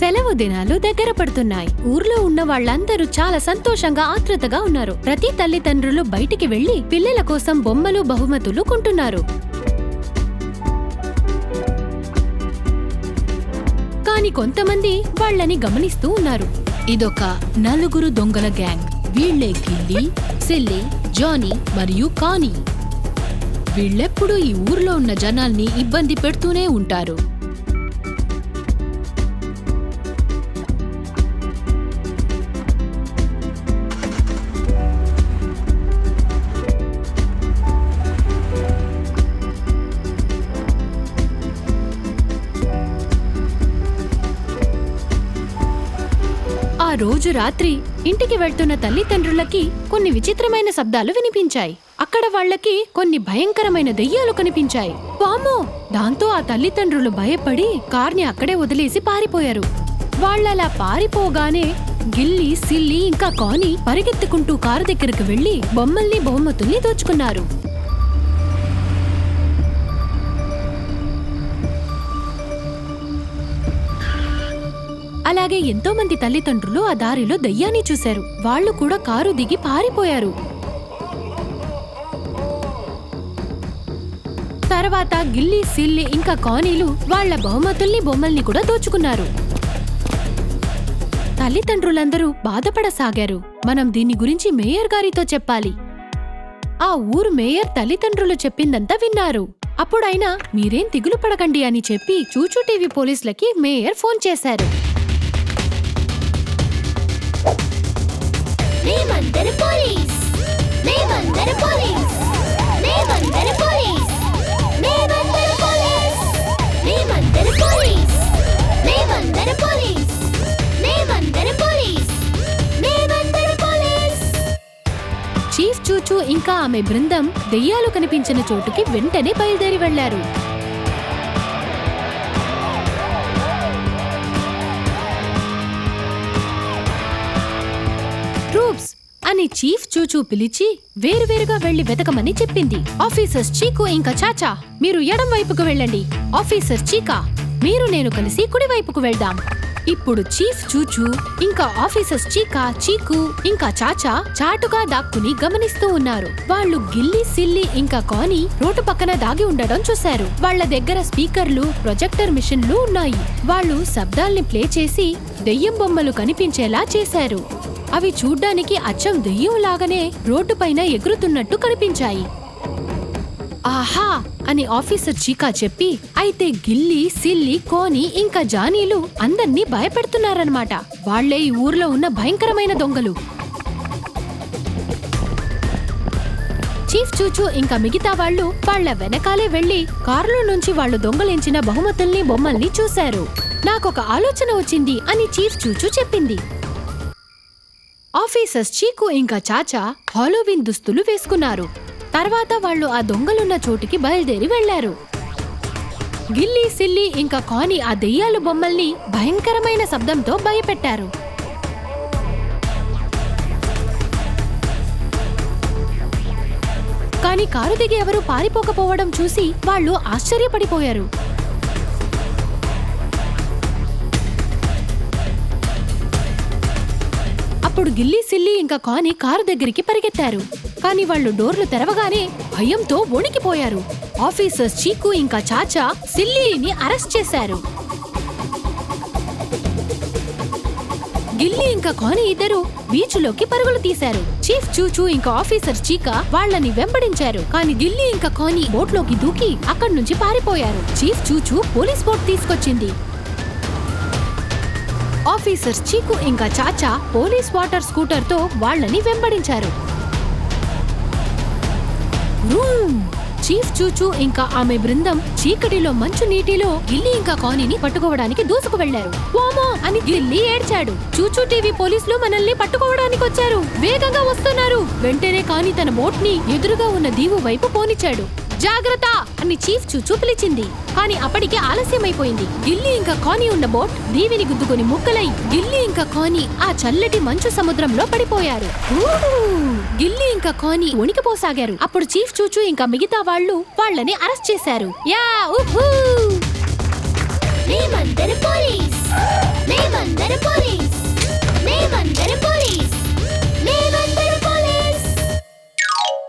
సెలవు దినాలు దగ్గర పడుతున్నాయి. ఊర్లో ఉన్న వాళ్ళందరూ చాలా సంతోషంగా ఆతృతగా ఉన్నారు. ప్రతి తల్లిదండ్రులు బయటికి వెళ్ళి పిల్లల కోసం బొమ్మలు బహుమతులు కొంటున్నారు. కానీ కొంతమంది వాళ్ళని గమనిస్తూ ఉన్నారు. ఇదొక నలుగురు దొంగల గ్యాంగ్. వీళ్ళే గిల్లీ సిల్లీ జానీ మరియు కానీ. వీళ్ళెప్పుడూ ఈ ఊర్లో ఉన్న జనాల్ని ఇబ్బంది పెడుతూనే ఉంటారు. రోజు రాత్రి ఇంటికి వెళ్తున్న తల్లిదండ్రులకి కొన్ని విచిత్రమైన శబ్దాలు వినిపించాయి. అక్కడ వాళ్ళకి కొన్ని భయంకరమైన దెయ్యాలు కనిపించాయి. వామ్మో! దాంతో ఆ తల్లిదండ్రులు భయపడి కార్ని అక్కడే వదిలేసి పారిపోయారు. వాళ్ళలా పారిపోగానే గిల్లి సిల్లి ఇంకా కాని పరిగెత్తుకుంటూ కారు దగ్గరికి వెళ్ళి బొమ్మల్ని బహుమతుల్ని దోచుకున్నారు. అలాగే ఎంతో మంది తల్లిదండ్రులు ఆ దారిలో దయ్యాన్ని చూశారు. వాళ్ళు కూడా కారు దిగి పారిపోయారు. తర్వాత గిల్లీ సిల్లి ఇంకా కానీలు వాళ్ళ బహుమతుల్ని బొమ్మల్ని కూడా దోచుకున్నారు. తల్లిదండ్రులందరూ బాధపడసాగారు. మనం దీని గురించి మేయర్ గారితో చెప్పాలి. ఆ ఊరు మేయర్ తల్లిదండ్రులు చెప్పిందంతా విన్నారు. అప్పుడైనా మీరేం దిగులు పడకండి అని చెప్పి చూచూ టీవీ పోలీసులకి మేయర్ ఫోన్ చేశారు. మేమందరం పోలీస్. మేమందరం పోలీస్. మేమందరం పోలీస్. మేమందరం పోలీస్. మేమందరం పోలీస్. మేమందరం పోలీస్. మేమందరం పోలీస్. మేమందరం పోలీస్. చీఫ్ చూచూ ఇంకా ఆమె బృందం దెయ్యాలు కనిపించిన చోటుకి వెంటనే బయలుదేరి వెళ్ళారు. చీఫ్ చూచూ పిలిచి వేరువేరుగా వెళ్ళి వెతకమని చెప్పింది. ఆఫీసర్స్ చీకు ఇంకా చాచా మీరు ఎడం వైపుకు వెళ్ళండి. ఆఫీసర్ చీకా మీరు నేను కలిసి కుడి వైపుకు వెళ్దాం. ఇప్పుడు చీఫ్ చూచూ ఇంకా ఆఫీసర్స్ చీకా చీకు ఇంకా చాచా చాటుగా దాక్కుని గమనిస్తూ ఉన్నారు. వాళ్ళు గిల్లి సిల్లి ఇంకా కాని రోడ్డు పక్కన దాగి ఉండడం చూశారు. వాళ్ళ దగ్గర స్పీకర్లు ప్రొజెక్టర్ మిషన్లు ఉన్నాయి. వాళ్ళు శబ్దాల్ని ప్లే చేసి దెయ్యం బొమ్మలు కనిపించేలా చేశారు. అవి చూడ్డానికి అచ్చం దెయ్యంలాగానే రోడ్డుపైన ఎగురుతున్నట్టు కనిపించాయి. ఆహా! అని ఆఫీసర్ చీకా చెప్పి అయితే గిల్లి సిల్లి కోని ఇంకా జానీలు అందర్నీ భయపెడుతున్నారన్నమాట. వాళ్ళే ఈ ఊర్లో ఉన్న భయంకరమైన దొంగలు. చీఫ్ చూచూ ఇంకా మిగతా వాళ్ళు వాళ్ళ వెనకాలే వెళ్ళి కారులో నుంచి వాళ్ళు దొంగలించిన బహుమతుల్ని బొమ్మల్ని చూశారు. నాకొక ఆలోచన వచ్చింది అని చీఫ్ చూచూ చెప్పింది. ఆఫీసర్స్ చీకు ఇంకా చాచా హాలోవిన్ దుస్తులు వేసుకున్నారు. తర్వాత వాళ్ళు ఆ దొంగలున్న చోటికి బయలుదేరి వెళ్ళారు గిల్లీ సిల్లి ఇంకా కాని ఆ దెయ్యాలు బొమ్మల్ని భయంకరమైన శబ్దంతో భయపెట్టారు. కానీ కారు దిగి ఎవరూ పారిపోకపోవడం చూసి వాళ్ళు ఆశ్చర్యపడిపోయారు. అప్పుడు గిల్లీ సిల్లి ఇంకా కాని కారు దగ్గరికి పరిగెత్తారు. కానీ వాళ్ళు డోర్లు తెరవగానే భయంతో వణికిపోయారు. ఆఫీసర్స్ చీకు ఇంకా చాచా సిల్లీని అరెస్ట్ చేశారు. గిల్లీ ఇంకా కాని ఇద్దరు బీచ్లోకి పరుగులు తీశారు. చీఫ్ చూచూ ఇంకా ఆఫీసర్ చీక వాళ్ళని వెంబడించారు. కానీ గిల్లీ ఇంకా కాని బోట్లోకి దూకి అక్కడి నుంచి పారిపోయారు. చీఫ్ చూచూ పోలీస్ బోట్ తీసుకొచ్చింది. ఆఫీసర్స్ చీకు ఇంకా చాచా పోలీస్ వాటర్ స్కూటర్తో వాళ్ళని వెంబడించారు. రూమ్! చీఫ్ చూచూ ఇంకా ఆమె బృందం చీకటిలో మంచు నీటిలో గిల్లి ఇంకా కానీని పట్టుకోవడానికి దూసుకు వెళ్ళారు వామో! అని గిల్లి ఏడ్చాడు. చూచు టీవీ పోలీసులు మనల్ని పట్టుకోవడానికి వచ్చారు. వేగంగా వస్తున్నారు. వెంటనే కాని తన బోట్ని ఎదురుగా ఉన్న దీవు వైపు పోనిచ్చాడు. జాగ్రత్త అని చీఫ్ చూచూ పిలిచింది కానీ అప్పటికే ఆలస్యమైపోయింది. గిల్లి ఇంకా కాని ఉన్న బోట్ దీవిని గుద్దుకొని ముక్కలై గిల్లి ఇంకా కాని ఆ చల్లటి మంచు సముద్రంలో పడిపోయారు. ఊహూ! గిల్లి ఇంకా కాని వణికిపోసాగారు. అప్పుడు చీఫ్ చూచూ ఇంకా మిగతా వాళ్ళు వాళ్ళని అరెస్ట్ చేశారు. యా! ఊహూ!